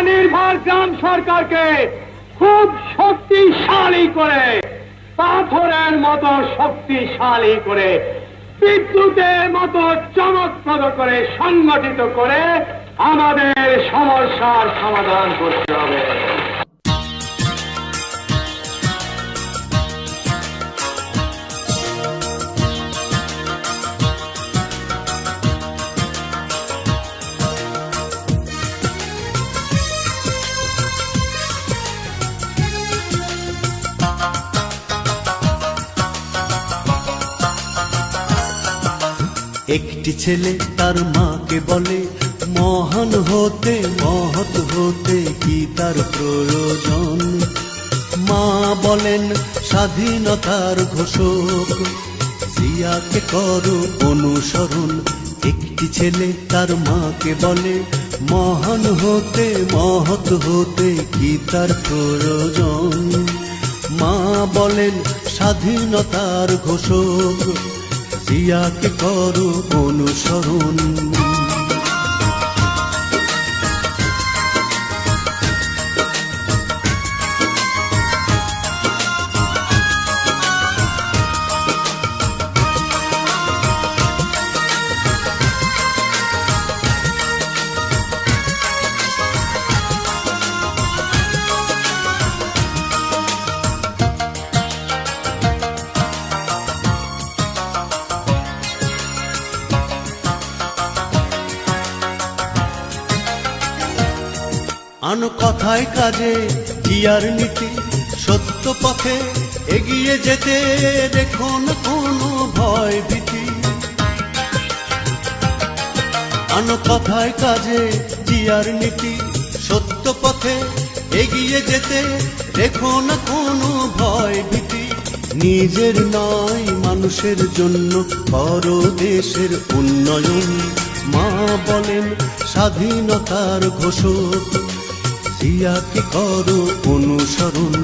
স্বনির্ভর গ্রাম সরকারকে খুব শক্তিশালী করে, পাথরের মতো শক্তিশালী করে, বিদ্যুতের মতো চমকপ্রদ করে সংগঠিত করে আমাদের সমস্যার সমাধান করতে হবে। একটি ছেলে তার মাকে বলে, মহান হতে, মহৎ হতে কি তার প্রয়োজন? মা বলেন, স্বাধীনতার ঘোষক, জিয়াকে করো অনুসরণ। একটি ছেলে তার মাকে বলে, মহান হতে, মহৎ হতে কি তার প্রয়োজন? মা বলেন, স্বাধীনতার ঘোষক জিয়াকে করো অনুসরণ? আন কথায় কাজে, জিয়ার নীতি, সত্য পথে এগিয়ে যেতে রেখো না কোনো ভয় ভীতি আন কথায় কাজে, জিয়ার নীতি, সত্য পথে এগিয়ে যেতে রেখো না কোনো ভয় ভীতি নিজের নয়, মানুষের জন্য করো দেশের উন্নয়ন। মা বলেন, স্বাধীনতার ঘোষক জিয়াকে করো অনুসরণ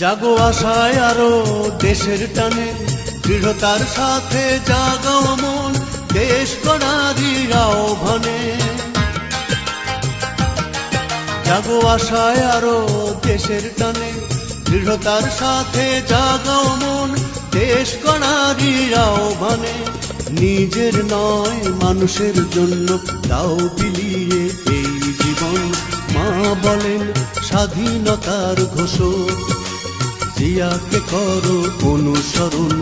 জাগো আশায় আরও দেশের টানে, দৃঢ়তার সাথে জাগাও মন, দেশ গড়ারি আহ্বানে জাগো আশায় আরও দেশের টানে, দৃঢ়তার সাথে জাগাও মন, দেশ গড়ারি আহ্বানে নিজের নয়, মানুষের জন্য দাও বিলিয়ে এই জীবন। মা বলেন, স্বাধীনতার ঘোষক। জিয়াকে করো অনুসরণ।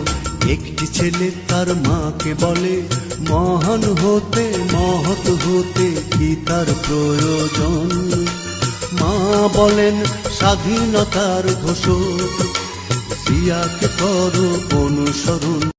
একটি ছেলে তার মাকে বলে, মহান হতে, মহৎ হতে কি তার প্রয়োজন? মা বলেন, স্বাধীনতার ঘোষক জিয়াকে করো অনুসরণ।